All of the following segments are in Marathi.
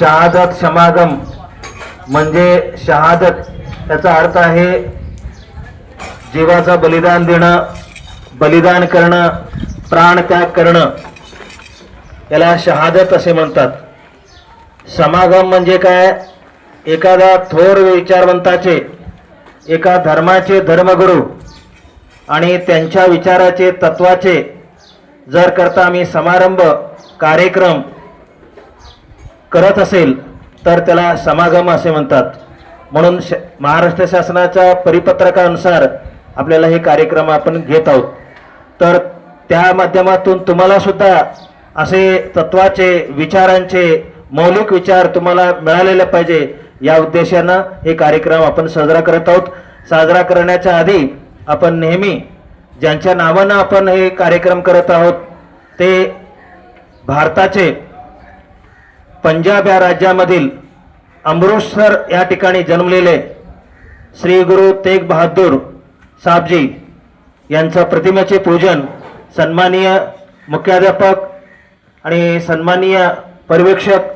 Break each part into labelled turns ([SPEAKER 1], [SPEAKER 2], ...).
[SPEAKER 1] शहादत समागम म्हणजे शहादत त्याचा अर्थ आहे जीवाचं बलिदान देणं बलिदान करणं प्राणत्याग करणं. याला शहादत असे म्हणतात. समागम म्हणजे काय? एखादा थोर विचारवंताचे एका धर्माचे धर्मगुरू आणि त्यांच्या विचाराचे तत्वाचे जर करता आम्ही समारंभ कार्यक्रम करत असेल तर त्याला समागम असे म्हणतात. म्हणून श महाराष्ट्र शासनाच्या परिपत्रकानुसार आपल्याला हे कार्यक्रम आपण घेत आहोत. तर त्या माध्यमातून तुम्हाला सुद्धा असे तत्वाचे विचारांचे मौलिक विचार तुम्हाला मिळालेले पाहिजे या उद्देशानं हे कार्यक्रम आपण साजरा करत आहोत. साजरा करण्याच्या आधी आपण नेहमी ज्यांच्या नावानं आपण हे कार्यक्रम करत आहोत ते भारताचे पंजाब या राज्यामधील अमृतसर या ठिकाणी जन्मलेले श्री गुरु तेग बहादूर साहबजी यांचं प्रतिमेचे पूजन सन्माननीय मुख्याध्यापक आणि सन्माननीय पर्यवेक्षक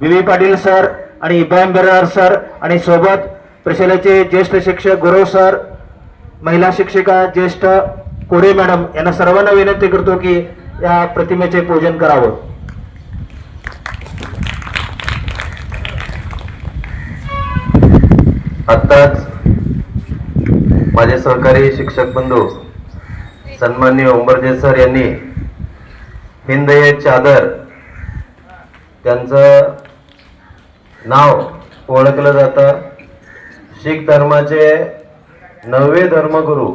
[SPEAKER 1] बी व्ही. पाटील सर आणि इब्राहिम बेरार सर आणि सोबत प्रशालेचे ज्येष्ठ शिक्षक गुरु सर महिला शिक्षिका ज्येष्ठ कोरे मॅडम यांना सर्वांना विनंती करतो की या प्रतिमेचे पूजन करावं.
[SPEAKER 2] आत्ताच माझे सहकारी शिक्षक बंधू सन्माननीय ओंबरजे सर यांनी हिंद हे चादर त्यांचं नाव ओळखलं जातं. शीख धर्माचे नववे धर्मगुरू.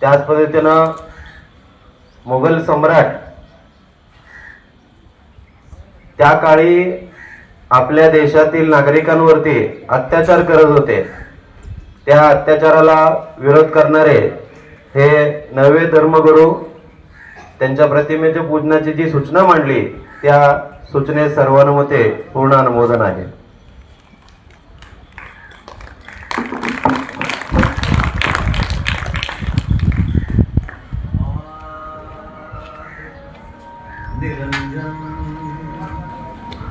[SPEAKER 2] त्याच पद्धतीनं मुघल सम्राट त्या काळी आपल्या देशातील नागरिकांवरती अत्याचार करत होते. त्या अत्याचाराला विरोध करणारे हे नवे धर्मगुरू त्यांच्या प्रतिमेच्या पूजनाची जी सूचना मांडली त्या सूचने सर्वानुमते पूर्ण अनुमोदन आहे.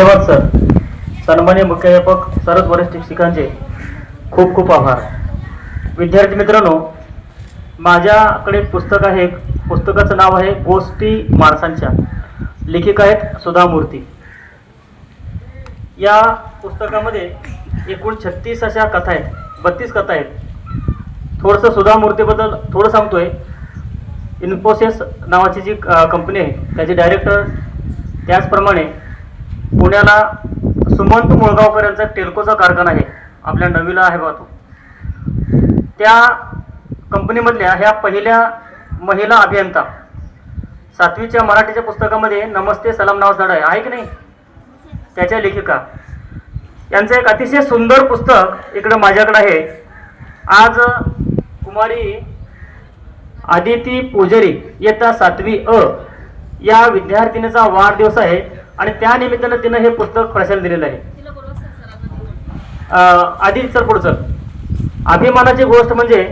[SPEAKER 1] धन्यवाद सर. सन्मान्य मुख्याध्यापक सर्वच वरिष्ठ शिक्षकांचे खूप खूप आभार. विद्यार्थी मित्रांनो माझ्याकडे पुस्तक आहे एक पुस्तकाचं नाव आहे गोष्टी माणसांच्या. लेखिका आहेत सुधा मूर्ती. या पुस्तकामध्ये एकूण छत्तीस अशा कथा आहेत बत्तीस कथा आहेत. थोडंसं सुधा मूर्तीबद्दल थोडं सांगतोय. इन्फोसिस नावाची जी कंपनी आहे त्याचे डायरेक्टर त्याचप्रमाणे पुण्याला सुमंत मुळगावकर यांचा टेल्कोचा कारखाना आहे. आपल्या नवीला आहे बा तो. त्या कंपनीमधल्या ह्या पहिल्या महिला अभियंता सातवीच्या मराठीच्या पुस्तकामध्ये नमस्ते सलाम नाव झाड आहे. आहे की नाही? त्याच्या लेखिका. यांचं एक अतिशय सुंदर पुस्तक इकडं माझ्याकडे आहे. आज कुमारी आदिती पुजारी इयत्ता सातवी अ या विद्यार्थिनीचा वाढदिवस आहे. आणि त्या निमित्तानं तिनं हे पुस्तक प्रशाला दिलेलं आहे. अं, आधी सर पुढचं अभिमानाची गोष्ट म्हणजे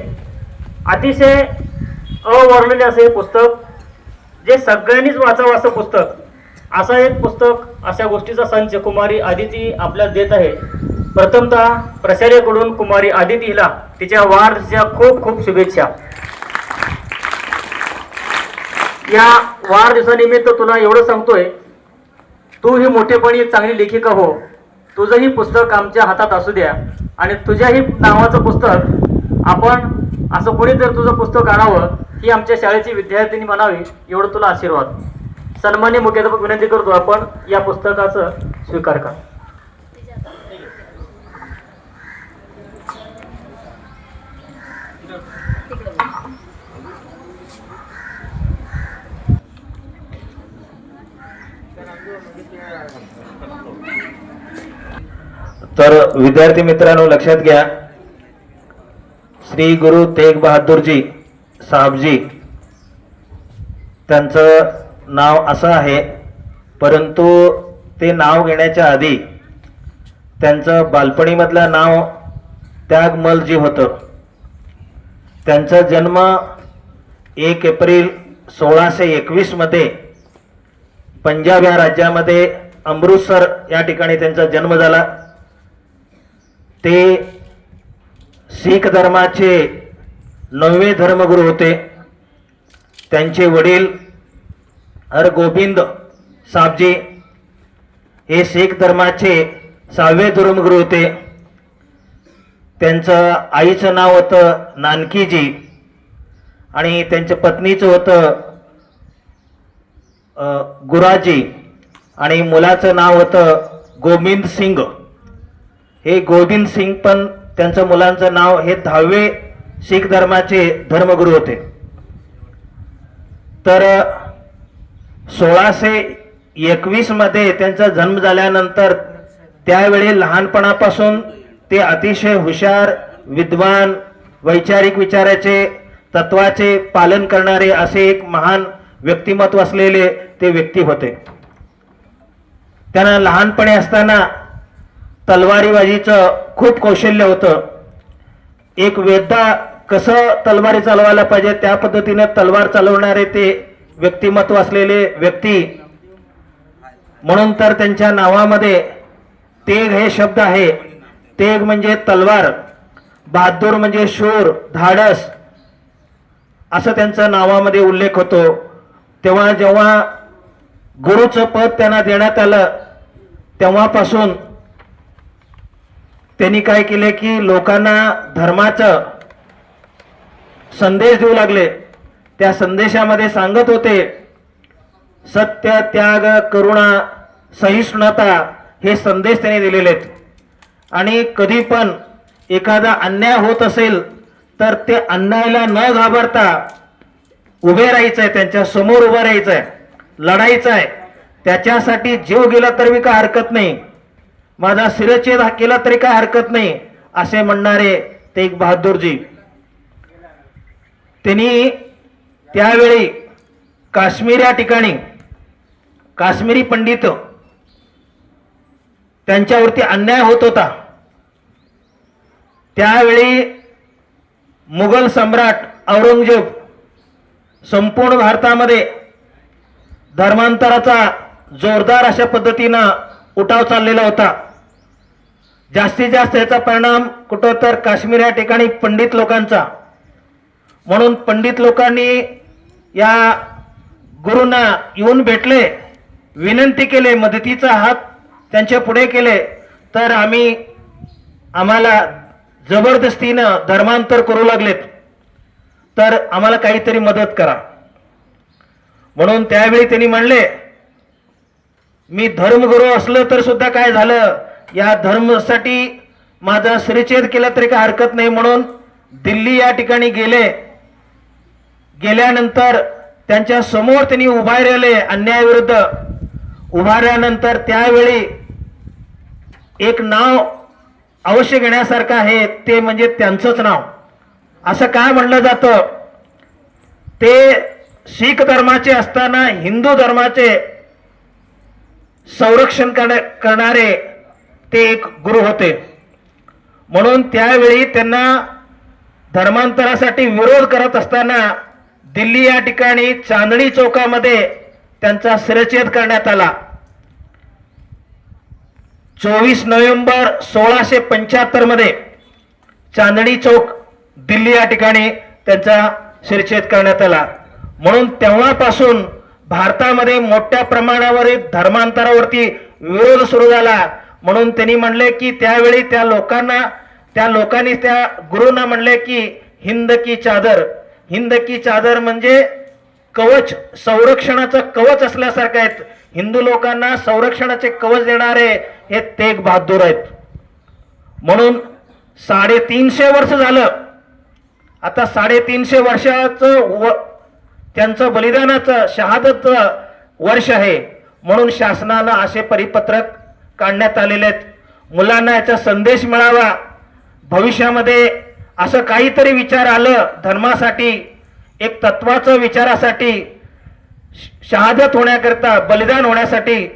[SPEAKER 1] अतिशय अवर्णनीय असं हे पुस्तक जे सगळ्यांनीच वाचावं असं पुस्तक
[SPEAKER 3] असं एक पुस्तक अशा गोष्टीचा संच कुमारी आदिती आपल्याला देत आहे. प्रथमतः प्रचार्याकडून कुमारी आदिती हिला तिच्या वाढच्या खूप खूप शुभेच्छा. या वाढदिवसानिमित्त तुला एवढं सांगतोय तू ही मोठेपणी चांगली लेखिका हो. तुझंही पुस्तक आमच्या हातात असू द्या. आणि तुझ्याही नावाचं पुस्तक आपण असं कोणी जर तुझं पुस्तक आणावं ही आमच्या शाळेची विद्यार्थिनी म्हणावी एवढं तुला आशीर्वाद. सन्मान्य मुख्याध्यापक विनंती करतो आपण या पुस्तकाचं स्वीकार करा.
[SPEAKER 1] तर विद्यार्थी मित्रांनो लक्षात घ्या. श्री गुरु तेग बहादूरजी साहेबजी त्यांचं नाव असं आहे परंतु ते नाव घेण्याच्या आधी त्यांचं बालपणीमधलं नाव त्यागमलजी होतं त्यांचा जन्म एक एप्रिल सोळाशे एकवीसमध्ये पंजाब या राज्यामध्ये अमृतसर या ठिकाणी त्यांचा जन्म झाला. ते शीख धर्माचे नववे धर्मगुरू होते. त्यांचे वडील हरगोबिंद साबजी हे शीख धर्माचे सहावे धर्मगुरू होते. त्यांचं आईचं नाव होतं नानकीजी आणि त्यांच्या पत्नीचं होतं गुराजी आणि मुलाचं नाव होतं गोविंद सिंग. हे गोविंद सिंग पण त्यांचं मुलांचं नाव हे दहावे शीख धर्माचे धर्मगुरू होते. तर सोळाशे एकवीसमध्ये त्यांचा जन्म झाल्यानंतर त्यावेळी लहानपणापासून ते अतिशय हुशार विद्वान वैचारिक विचाराचे तत्वाचे पालन करणारे असे एक महान व्यक्तिमत्व असलेले ते व्यक्ती होते. त्यांना लहानपणी असताना तलवारीबाजीचं खूप कौशल्य होतं. एक वेदा कसं तलवारी चालवायला पाहिजे त्या पद्धतीने तलवार चालवणारे ते व्यक्तिमत्व असलेले व्यक्ती म्हणून तर त्यांच्या नावामध्ये तेग हे शब्द आहे. तेग म्हणजे तलवार बहादूर म्हणजे शूर धाडस असं त्यांच्या नावामध्ये उल्लेख होतो. तेव्हा जेव्हा गुरुचं पद त्यांना देण्यात आलं तेव्हापासून त्यांनी काय केले की लोकांना धर्माचं संदेश देऊ लागले. त्या संदेशामध्ये सांगत होते सत्य त्याग करुणा सहिष्णुता हे संदेश त्यांनी दिलेले आहेत. आणि कधी पण एखादा अन्याय होत असेल तर ते अन्यायाला न घाबरता उभे राहायचं आहे त्यांच्यासमोर उभं राहायचं आहे लढायचं आहे त्याच्यासाठी जीव गेला तर मी काय हरकत नाही. माझा शिरच्छेद हा केला तरी काय हरकत नाही असे म्हणणारे तेग बहादूरजी. त्यांनी त्यावेळी काश्मीर या ठिकाणी काश्मीरी पंडित त्यांच्यावरती अन्याय होत होता. त्यावेळी मुघल सम्राट औरंगजेब संपूर्ण भारतामध्ये धर्मांतराचा जोरदार अशा पद्धतीनं उठाव चाललेला होता. जास्तीत जास्त याचा परिणाम कुठं तर काश्मीर या ठिकाणी पंडित लोकांचा. म्हणून पंडित लोकांनी या गुरूंना येऊन भेटले विनंती केले मदतीचा हात त्यांच्या पुढे केले तर आम्ही आम्हाला जबरदस्तीनं धर्मांतर करू लागलेत. तर आम्हाला काहीतरी मदत करा. म्हणून त्यावेळी त्यांनी म्हणले मी धर्मगुरू असलं तर सुद्धा काय झालं? या धर्मासाठी माझा श्रीच्छेद केला तरी काय हरकत नाही. म्हणून दिल्ली या ठिकाणी गेले. गेल्यानंतर त्यांच्यासमोर त्यांनी उभा राहिले अन्यायाविरुद्ध उभारल्यानंतर त्यावेळी एक नाव अवश्य घेण्यासारखं आहे ते म्हणजे त्यांचंच नाव. असं काय म्हणलं जातं? ते शीख धर्माचे असताना हिंदू धर्माचे संरक्षण करणारे ते एक गुरु होते. म्हणून त्यावेळी त्यांना धर्मांतरासाठी विरोध करत असताना दिल्ली या ठिकाणी चांदणी चौकामध्ये त्यांचा शिरच्छेद करण्यात आला. चोवीस नोव्हेंबर सोळाशे पंच्याहत्तरमध्ये चांदणी चौक दिल्ली या ठिकाणी त्यांचा शिरच्छेद करण्यात आला. म्हणून तेव्हापासून भारतामध्ये मोठ्या प्रमाणावर धर्मांतरावरती विरोध सुरू झाला. म्हणून त्यांनी म्हणले की त्यावेळी त्या लोकांना त्या लोकांनी त्या गुरूंना म्हणले की हिंद की चादर. हिंद की चादर म्हणजे कवच संरक्षणाचं कवच असल्यासारखं आहेत. हिंदू लोकांना संरक्षणाचे कवच देणारे हे तेग बहादूर आहेत. म्हणून साडेतीनशे वर्ष झालं. आता साडेतीनशे वर्षाचं व त्यांचं बलिदानाचं शहादतचं वर्ष आहे. म्हणून शासनानं असे परिपत्रक काढण्यात आलेले आहेत. मुलांना याचा संदेश मिळावा. भविष्यामध्ये असं काहीतरी विचार आलं धर्मासाठी एक तत्वाचं विचारासाठी श- शहादत होण्याकरता बलिदान होण्यासाठी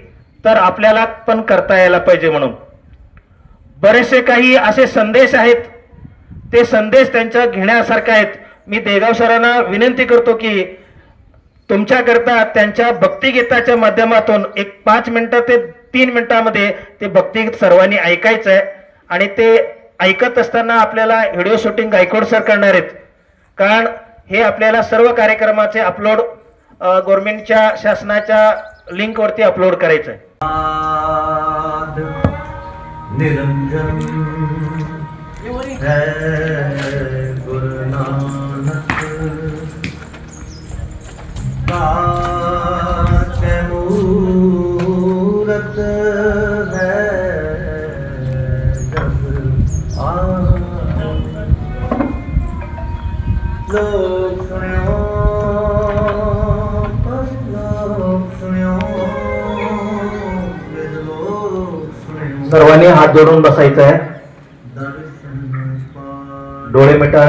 [SPEAKER 1] तर आपल्याला पण करता यायला पाहिजे म्हणून. बरेचसे काही असे संदेश आहेत. ते संदेश त्यांच्या घेण्यासारखे आहेत. मी देगाव सरांना विनंती करतो की तुमच्याकरता त्यांच्या भक्तिगीताच्या माध्यमातून एक पाच मिनटं ते तीन मिनिटामध्ये ते भक्तिगीत सर्वांनी ऐकायचं आहे आणि ते ऐकत असताना आपल्याला व्हिडिओ शूटिंग गायकवाड सर करणार आहेत. कारण हे आपल्याला सर्व कार्यक्रमाचे अपलोड गव्हर्नमेंटच्या शासनाच्या लिंकवरती अपलोड करायचं आहे सर्वांनी हात जोडून बसायचं आहे डोळे मिटा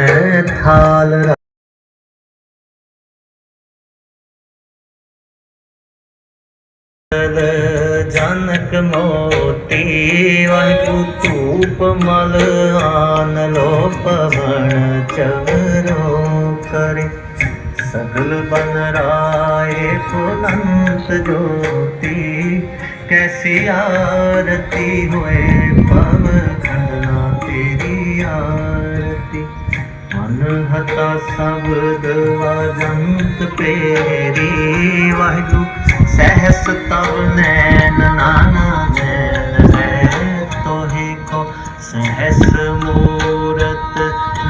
[SPEAKER 2] ज्योती कैसी आरती होए पवखना तेरी आरती। मन हता शब्द वजंत पेरी वाहु सहस तब नैन नाना नैन है तोहे को। सहस मूरत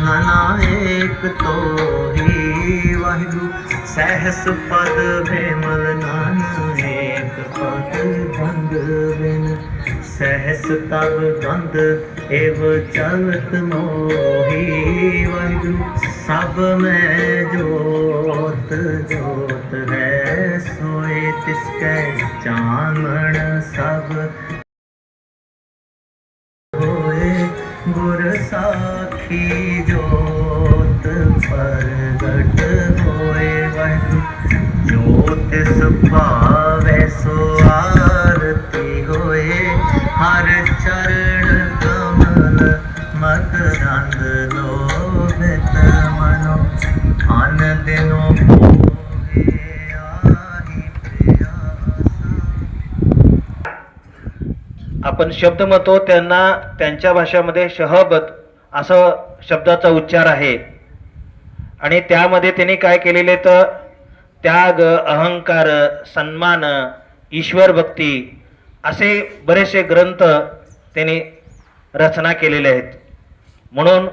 [SPEAKER 2] नना एक तो ही ਸਹਿਸ ਪਦ ਭੇਮਲ ਨਾਨਾ ਏਕ ਪਦ ਬੰਦ ਬਿਨ। ਸਹਿਸ ਤਬ ਬੰਦ ਏਵ ਚਲਤ ਮੋਹੀ ਵਾਹਿਗੁਰੂ। ਸਭ ਮੈਂ ਜੋਤ ਜੋਤ ਹੈ ਸੋਏ ਤਿਸ ਕੈ ਚਾਨਣ ਸਭ। ਹੋਏ ਗੁਰ ਸਾਖੀ ਜੋਤ ਪ੍ਰਗਟ तिस पावे सो आरती होए। हर चरण कमल मत रंग लो मित मनो। आन दिनो
[SPEAKER 1] आपण शब्द म्हणतो त्यांना त्यांच्या भाषेमध्ये शहबत असं शब्दाचा उच्चार आहे. आणि त्यामध्ये त्यांनी काय केलेले तर त्याग अहंकार सन्मान ईश्वर भक्ती असे बरेचसे ग्रंथ त्यांनी रचना केलेले आहेत. म्हणून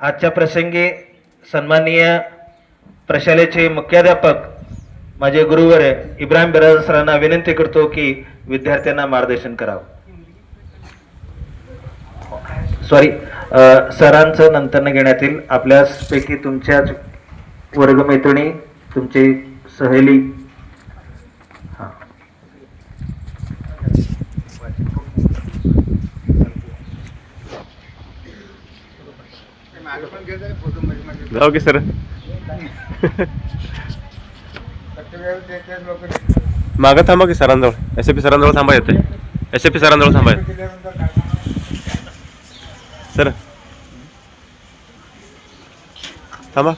[SPEAKER 1] आजच्या प्रसंगी सन्माननीय प्रशालेचे मुख्याध्यापक माझे गुरुवर इब्राहिम बिराज सरांना विनंती करतो की विद्यार्थ्यांना मार्गदर्शन करावं. सॉरी सरांचं नंतर घेण्यात येईल आपल्यापैकी तुमच्याच वर्गमैत्रिणी तुमची सहेली. हां.
[SPEAKER 4] जाऊ की सर. मागं थांबा की सरांजवळ. एस ए पी सरांजवळ थांबा येते एस ए पी सरांजवळ थांबा येते सर. थांबा.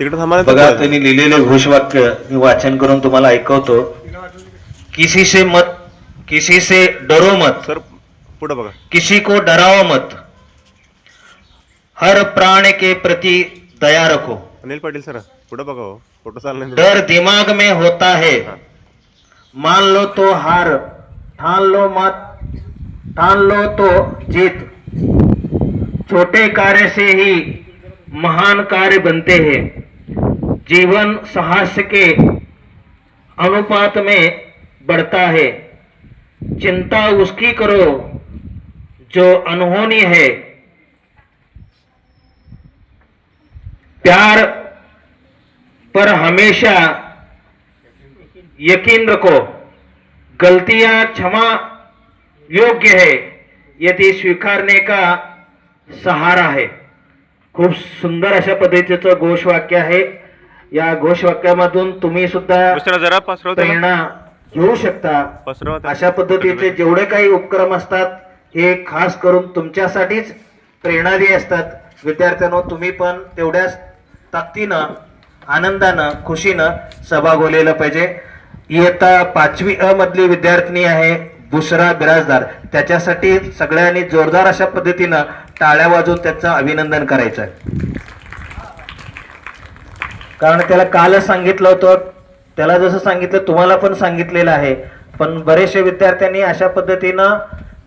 [SPEAKER 4] तिकडे थांबा
[SPEAKER 1] बघा. त्यांनी लिहिलेले घोषवाक्य. मी वाचन करून तुम्हाला ऐकवतो. किसी से मत किसी से डरो मत.
[SPEAKER 4] सर पुढे बघा.
[SPEAKER 1] किसी को डराओ मत. हर प्राण के प्रति दया रखो.
[SPEAKER 4] अनिल पाटील सर पुढे बघा हो. फोटो चालला
[SPEAKER 1] डर दिमाग में होता है. मान लो तो हार ठान लो मत ठान लो तो जीत. छोटे कार्य से ही महान कार्य बनते हैं. जीवन साहस के अनुपात में बढ़ता है। चिंता उसकी करो जो अनहोनी है। प्यार पर हमेशा यकीन रखो। गलतियाँ क्षमा योग्य है, यदि स्वीकारने का सहारा है। खूप सुंदर अशा पद्धतीचं घोषवाक्य आहे या घोषवाक्यामधून तुम्ही सुद्धा
[SPEAKER 4] जरा.
[SPEAKER 1] प्रेरणा घेऊ शकता. अशा पद्धतीचे जेवढे काही उपक्रम असतात हे खास करून तुमच्यासाठीच प्रेरणादायी असतात. विद्यार्थ्यांनो तुम्ही पण तेवढ्याच ताकदीनं आनंदानं खुशीनं सहभाग होलेला पाहिजे. इयत्ता पाचवी अ मधली विद्यार्थिनी आहे बुसरा बिराजदार. त्याच्यासाठी सगळ्यांनी जोरदार अशा पद्धतीनं टाळ्या वाजवून त्याचं अभिनंदन करायचं आहे कारण त्याला कालच सांगितलं होतं. त्याला जसं सांगितलं तुम्हाला पण सांगितलेलं आहे. पण बरेचसे विद्यार्थ्यांनी अशा पद्धतीनं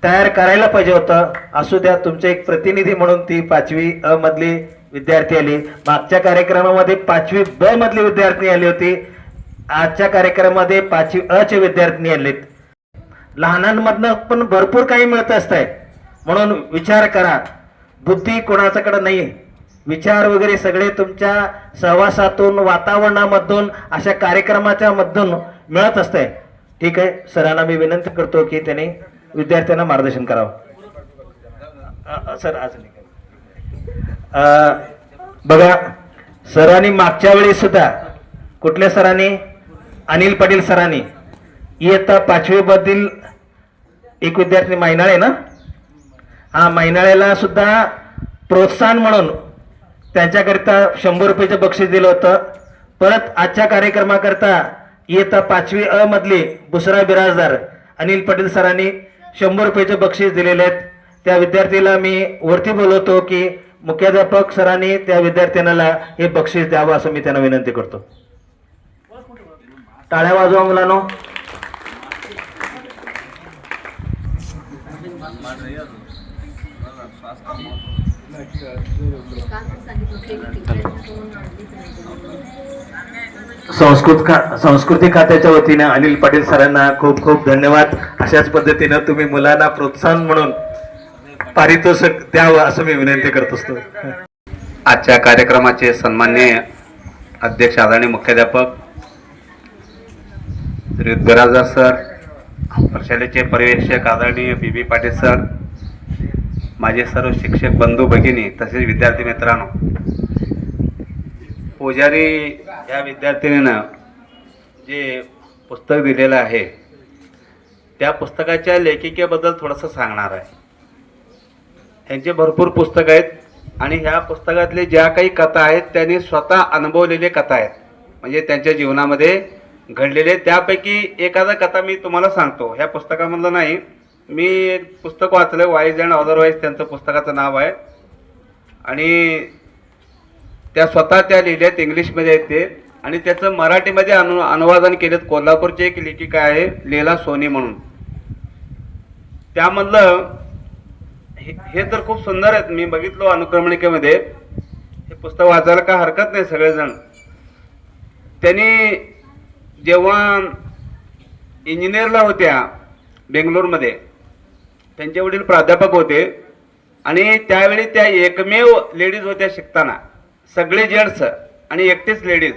[SPEAKER 1] तयार करायला पाहिजे होतं. असू द्या तुमचे एक प्रतिनिधी म्हणून ती पाचवी अ मधली विद्यार्थी आली. मागच्या कार्यक्रमामध्ये पाचवी ब मधली विद्यार्थी आली होती. आजच्या कार्यक्रमामध्ये पाचवी अ चे विद्यार्थी आलेत. लहानांमधनं पण भरपूर काही मिळत असतंय. म्हणून विचार करा. बुद्धी कोणाच्याकडे नाही विचार वगैरे सगळे तुमच्या सहवासातून वातावरणामधून अशा कार्यक्रमाच्या मधून मिळत असते. ठीक आहे. सरांना मी विनंती करतो की त्यांनी विद्यार्थ्यांना मार्गदर्शन करावं. सर आज बघा सरांनी मागच्या वेळी सुद्धा कुठल्या सरांनी? अनिल पाटील सरांनी. इयत्ता पाचवीबद्दल एक विद्यार्थी मैनाळे ना? हा मैनाळ्याला सुद्धा प्रोत्साहन म्हणून त्यांच्याकरिता शंभर रुपयाचं बक्षीस दिलं होतं. परत आजच्या कार्यक्रमाकरता इयत्ता पाचवी अ मधली बुसरा बिराजदार अनिल पाटील सरांनी शंभर रुपयाचं बक्षीस दिलेले आहेत त्या विद्यार्थीला मी वरती बोलवतो की मुख्याध्यापक सरांनी त्या विद्यार्थ्यांना हे बक्षीस द्यावं असं मी त्यांना विनंती करतो. टाळ्या वाजवा मुलांनो. संस्कृत खा संस्कृती खात्याच्या वतीनं अनिल पाटील सरांना खूप खूप धन्यवाद. अशाच पद्धतीनं तुम्ही मुलांना प्रोत्साहन म्हणून पारितोषिक द्यावं असं मी विनंती करत असतो.
[SPEAKER 5] आजच्या कार्यक्रमाचे सन्माननीय अध्यक्ष आदरणीय मुख्याध्यापक श्री बिराजदार सर प्रशालेचे पर्यवेक्षक आदरणीय बी बी पाटील सर माझे सर्व शिक्षक बंधू भगिनी तसेच विद्यार्थी मित्रांनो पुजारी या विद्यार्थिनीनं जे पुस्तक दिलेलं आहे त्या पुस्तकाच्या लेखिकेबद्दल थोडंसं सांगणार आहे. यांचे भरपूर पुस्तक आहेत आणि ह्या पुस्तकातले ज्या काही कथा आहेत त्यांनी स्वतः अनुभवलेले कथा आहेत. म्हणजे त्यांच्या जीवनामध्ये घडलेले त्यापैकी एखादा कथा मी तुम्हाला सांगतो. ह्या पुस्तकामधलं नाही मी एक पुस्तक वाचलं वाईज अँड अदरवाईज त्यांचं पुस्तकाचं नाव आहे. आणि त्या स्वतः त्या लिहिल्यात इंग्लिशमध्ये आहेत ते. आणि त्याचं मराठीमध्ये अनु अनुवादन केलेत. कोल्हापूरची एक लेखिका आहे लीला सोनी म्हणून. त्यामधलं हे हे तर खूप सुंदर आहेत. मी बघितलो अनुक्रमणिकेमध्ये. हे पुस्तक वाचायला काय हरकत नाही सगळेजण. त्यांनी जेव्हा इंजिनियरला होत्या बेंगलोरमध्ये त्यांचे वडील प्राध्यापक होते. आणि त्यावेळी त्या एकमेव लेडीज होत्या शिकताना. सगळे जेंट्स आणि एकटेच लेडीज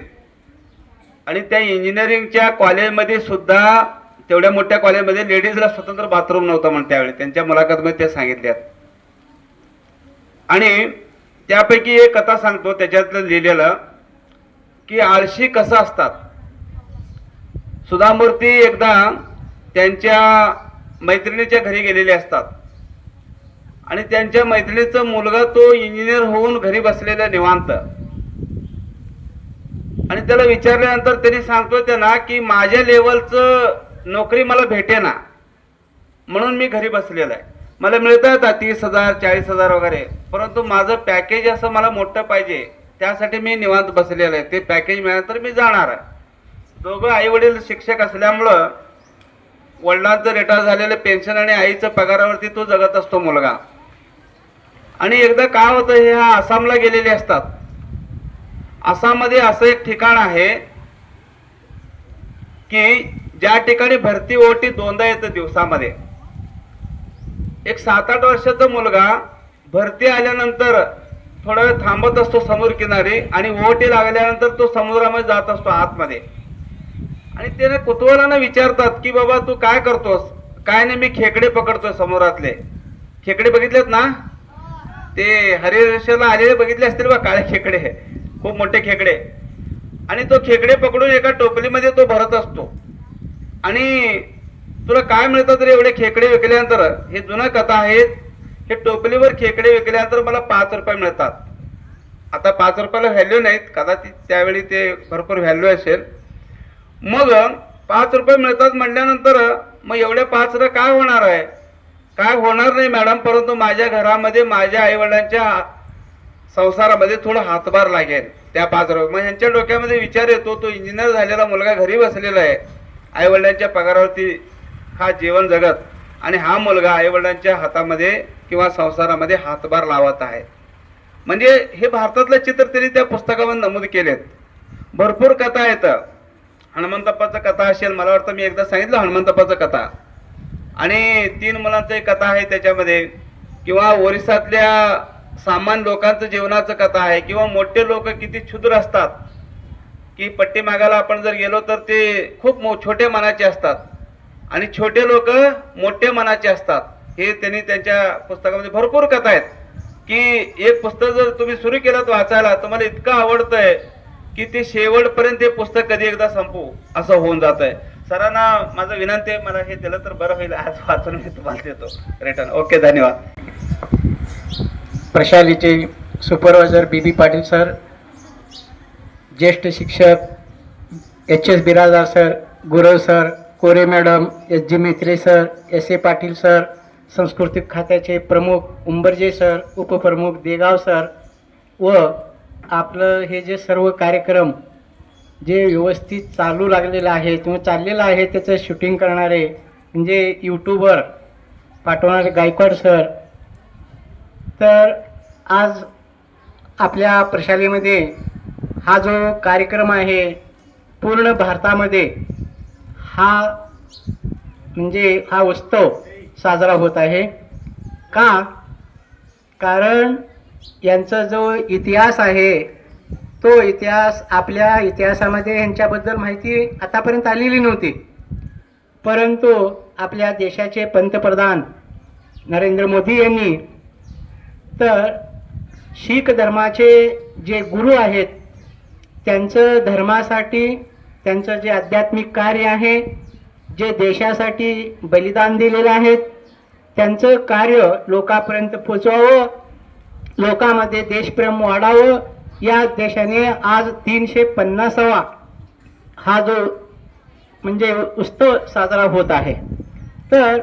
[SPEAKER 5] आणि त्या इंजिनिअरिंगच्या कॉलेजमध्ये सुद्धा तेवढ्या मोठ्या कॉलेजमध्ये लेडीजला स्वतंत्र बाथरूम नव्हतं म्हणून त्यावेळी. त्यांच्या मुलाखतमध्ये ते सांगितल्यात. आणि त्यापैकी एक कथा सांगतो त्याच्यातलं लिहिलेलं की आळशी कसं असतात? सुधामूर्ती एकदा त्यांच्या मैत्रिणीच्या घरी गेलेले असतात. आणि त्यांच्या मैत्रिणीचा मुलगा तो इंजिनियर होऊन घरी बसलेला निवांत. आणि त्याला विचारल्यानंतर त्यांनी सांगतो त्यांना की माझ्या लेवलचं नोकरी मला भेटे ना म्हणून मी घरी बसलेला आहे. मला मिळतात तीस हजार चाळीस हजार वगैरे. परंतु माझं पॅकेज असं मला मोठं पाहिजे. त्यासाठी मी निवांत बसलेलं आहे. ते पॅकेज मिळालं तर मी जाणार आहे. दोघं आईवडील शिक्षक असल्यामुळं वडिलांचं रिटायर झालेलं पेन्शन आणि आईचं पगारावरती तो जगत असतो मुलगा. आणि एकदा काय होतं हे हा आसामला गेलेले असतात. आसाममध्ये असं एक ठिकाण आहे की ज्या ठिकाणी भरती ओटी दोनदा येतं दिवसामध्ये. एक सात आठ वर्षाचा मुलगा भरती आल्यानंतर थोडा वेळ थांबत असतो समुद्र किनारी आणि ओटी लागल्यानंतर तो समुद्रामध्ये जात असतो आतमध्ये. आणि त्याने कुतूहलानं विचारतात की बाबा तू काय करतोस? काय नाही मी खेकडे पकडतोय समोरातले. खेकडे बघितलेत ना? ते हरिहर्षला आलेले बघितले असतील बा काळे खेकडे. खूप मोठे खेकडे. आणि तो खेकडे पकडून एका टोपलीमध्ये तो भरत असतो. आणि तुला काय मिळतं तर एवढे खेकडे विकल्यानंतर? हे जुन्या कथा आहेत हे टोपलीवर खेकडे विकल्यानंतर मला पाच रुपये मिळतात. आता पाच रुपयाला व्हॅल्यू नाहीत. कदाचित त्यावेळी ते भरपूर व्हॅल्यू असेल. मग पाच रुपये मिळतात म्हटल्यानंतर मग एवढ्या पाचनं काय होणार आहे? काय होणार नाही मॅडम परंतु माझ्या घरामध्ये माझ्या आईवडिलांच्या संसारामध्ये थोडा हातभार लागेल त्या पाच रुपये. मग ह्यांच्या डोक्यामध्ये विचार येतो तो इंजिनियर झालेला मुलगा घरी बसलेला आहे. आईवडिलांच्या पगारावरती हा जीवन जगत आणि हा मुलगा आईवडिलांच्या हातामध्ये किंवा संसारामध्ये हातभार लावत आहे. म्हणजे हे भारतातलं चित्र त्यांनी त्या पुस्तकामध्ये नमूद केलेत. भरपूर कथा येतं हनुमंतप्पाचं कथा असेल मला वाटतं मी एकदा सांगितलं हनुमंतप्पाचं कथा. आणि तीन मुलांचं एक कथा आहे त्याच्यामध्ये. किंवा ओरिसातल्या सामान्य लोकांचं जीवनाचं कथा आहे किंवा मोठे लोक किती क्षुद्र असतात की पट्टी मागायला आपण जर गेलो तर ते खूप मो छोटे मनाचे असतात. आणि छोटे लोक मोठे मनाचे असतात. हे त्यांनी त्यांच्या पुस्तकामध्ये भरपूर कथा आहेत. की एक पुस्तक जर तुम्ही सुरू केलं वाचायला तुम्हाला इतकं आवडतं आहे की ते शेवटपर्यंत ते पुस्तक कधी एकदा संपू असं होऊन जात आहे सरांना माझं विनंती आहे मला हे दिलं तर बरं होईल आज वाचून मी तुम्हाला देतो. रिटर्न ओके धन्यवाद.
[SPEAKER 6] प्रशालीचे supervisor B B Patil sir ज्येष्ठ शिक्षक H S Birajdar sir Gurav sir Kore madam S G Metre sir S A Patil sir सांस्कृतिक खात्याचे प्रमुख उंबरजे सर उपप्रमुख देगाव सर व आपलं हे जे सर्व कार्यक्रम जे व्यवस्थित चालू लागलेलं आहे किंवा चाललेलं आहे त्याचं शूटिंग करणारे म्हणजे यूट्यूबर पाठवणारे गायकवाड सर तर आज आपल्या प्रशालेमध्ये हा जो कार्यक्रम आहे पूर्ण भारतामध्ये हा म्हणजे हा उत्सव साजरा होत आहे. का? कारण यांचा जो इतिहास आहे तो इतिहास आपल्या इतिहासामध्ये यांच्याबद्दल माहिती आतापर्यंत आलेली नव्हती. परंतु आपल्या देशाचे पंतप्रधान नरेंद्र मोदी यांनी तर शीख धर्माचे जे गुरु आहेत त्यांचं धर्मासाठी त्यांचं जे आध्यात्मिक कार्य आहे जे देशासाठी बलिदान दिलेलं आहेत त्यांचं कार्य लोकांपर्यंत पोचवावं लोकांमध्ये देशप्रेम वाढावं. या देशाने आज तीनशे पन्नासावा हा जो म्हणजे उत्सव साजरा होत आहे. तर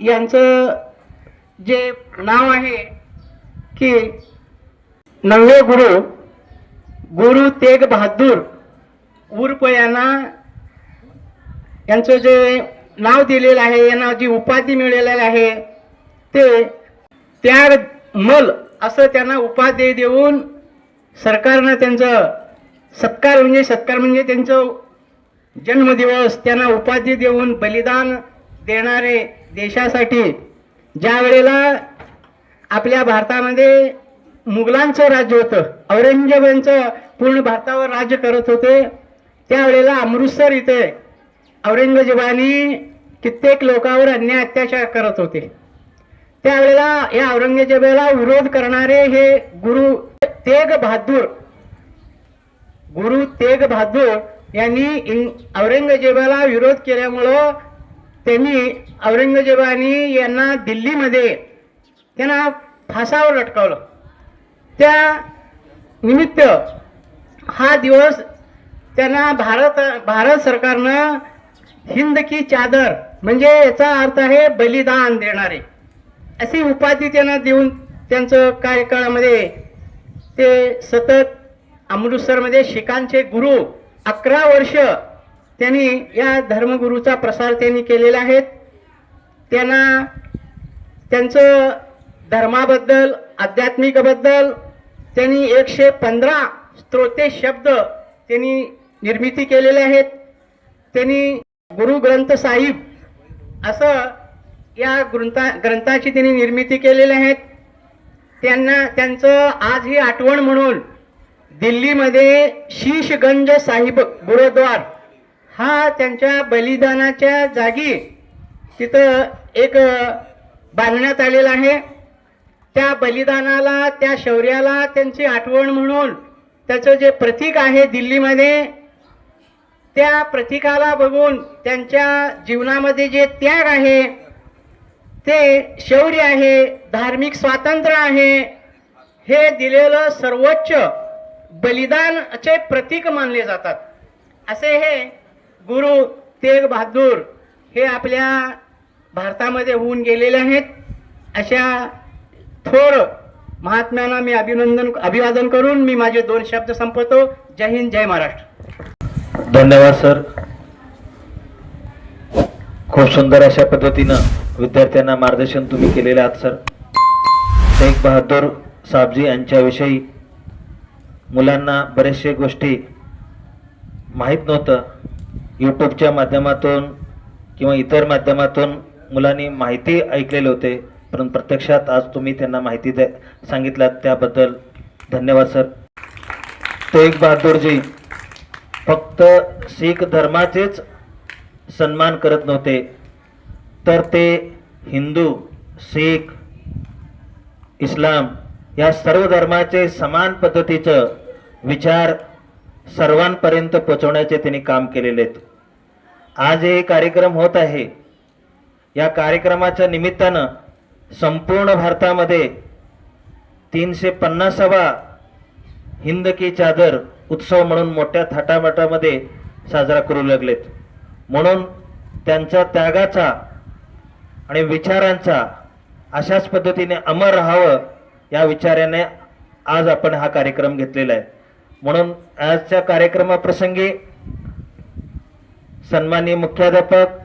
[SPEAKER 6] यांचं जे नाव आहे की नववे गुरु गुरु तेग बहादूर उर्फ यांना यांचं जे नाव दिलेलं आहे यांना जी उपाधी मिळालेली आहे ते त्याग मल असं त्यांना उपाधी देऊन सरकारनं त्यांचं सत्कार म्हणजे सत्कार म्हणजे त्यांचं जन्मदिवस त्यांना उपाधी देऊन बलिदान देणारे देशासाठी ज्या वेळेला आपल्या भारतामध्ये मुघलांचं राज्य होतं औरंगजेबांचं पूर्ण भारतावर राज्य करत होते त्यावेळेला अमृतसर इथे औरंगजेबाने कित्येक लोकांवर अन्याय अत्याचार करत होते. त्यावेळेला या औरंगजेबाला विरोध करणारे हे गुरु तेग बहादूर गुरु तेग बहादूर यांनी इन औरंगजेबाला विरोध केल्यामुळं त्यांनी औरंगजेबाने यांना दिल्लीमध्ये त्यांना फासावर लटकावलं. त्या निमित्त हा दिवस त्यांना भारत भारत सरकारनं हिंद की चादर म्हणजे याचा अर्थ आहे बलिदान देणारे. अशी उपाधी त्यांना देऊन त्यांचं कार्यकाळामध्ये ते सतत अमृतसरमध्ये शिखांचे गुरु अकरा वर्ष त्यांनी या धर्मगुरूचा प्रसार त्यांनी केलेला आहे. त्यांना त्यांचं धर्माबद्दल आध्यात्मिकबद्दल त्यांनी एकशे पंधरा स्त्रोते शब्द त्यांनी निर्मिती केलेले आहेत. त्यांनी गुरु ग्रंथ साहिब असं या ग्रंथा ग्रंथाची त्यांनी निर्मिती केलेली आहेत. त्यांना त्यांचं आज ही आठवण म्हणून दिल्लीमध्ये शीशगंज साहिब गुरुद्वार हा त्यांच्या बलिदानाच्या जागी तिथं एक बांधण्यात आलेला आहे. त्या बलिदानाला त्या शौर्याला त्यांची आठवण म्हणून त्याचं जे प्रतीक आहे दिल्लीमध्ये त्या प्रतीकाला बघून त्यांच्या जीवनामध्ये जे त्याग आहे ते शौर्य आहे धार्मिक स्वातंत्र्य आहे. हे दिलेलं सर्वोच्च बलिदानचे प्रतीक मानले जातात. असे हे गुरु तेग बहादूर हे आपल्या भारतामध्ये होऊन गेलेले आहेत. अशा थोर महात्म्यांना मी अभिनंदन अभिवादन करून मी माझे दोन शब्द संपवतो. जय हिंद जय महाराष्ट्र.
[SPEAKER 1] धन्यवाद सर. खूप सुंदर अशा पद्धतीनं विद्यार्थ्यांना मार्गदर्शन तुम्ही केलेलं आहात सर. शेख बहादूर साबजी यांच्याविषयी मुलांना बरेचसे गोष्टी माहीत नव्हतं. यूट्यूबच्या माध्यमातून किंवा इतर माध्यमातून मुलांनी माहिती ऐकलेले होते पण प्रत्यक्षात आज तुम्ही त्यांना माहिती द्या सांगितलात त्याबद्दल. धन्यवाद सर. तेग बहादूरजी फक्त शीख धर्माचेच सन्मान करत नव्हते. तर ते हिंदू शीख इस्लाम या सर्व धर्माचे समान पद्धतीचं विचार सर्वांपर्यंत पोचवण्याचे त्यांनी काम केलेले आहेत. आज हे कार्यक्रम होत आहे. या कार्यक्रमाच्या निमित्तानं संपूर्ण भारतामध्ये तीनशे पन्नासावा हिंद की चादर उत्सव म्हणून मोठ्या थाटामाटामध्ये साजरा करू लागलेत. म्हणून त्यांच्या त्यागाचा आणि विचारांचा अशाच पद्धतीने अमर राहावं या विचाराने आज आपण हा कार्यक्रम घेतलेला आहे. म्हणून आजच्या कार्यक्रमाप्रसंगी सन्माननीय मुख्याध्यापक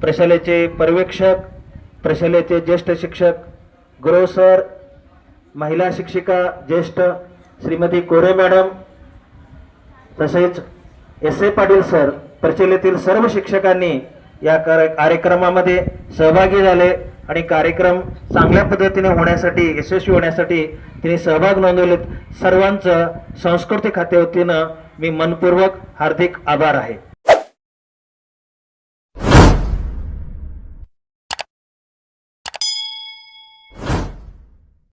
[SPEAKER 1] प्रशालेचे पर्यवेक्षक प्रशालेचे ज्येष्ठ शिक्षक गुरु सर महिला शिक्षिका ज्येष्ठ श्रीमती कोरे मॅडम तसेच एस ए पाटील सर प्रचलितील सर्व शिक्षकांनी या कार्य कार्यक्रमामध्ये सहभागी झाले आणि कार्यक्रम चांगल्या पद्धतीने होण्यासाठी यशस्वी होण्यासाठी त्यांनी सहभाग नोंदवलेत. सर्वांचं संस्कृती खात्यावतीनं मी मनपूर्वक हार्दिक आभार आहे.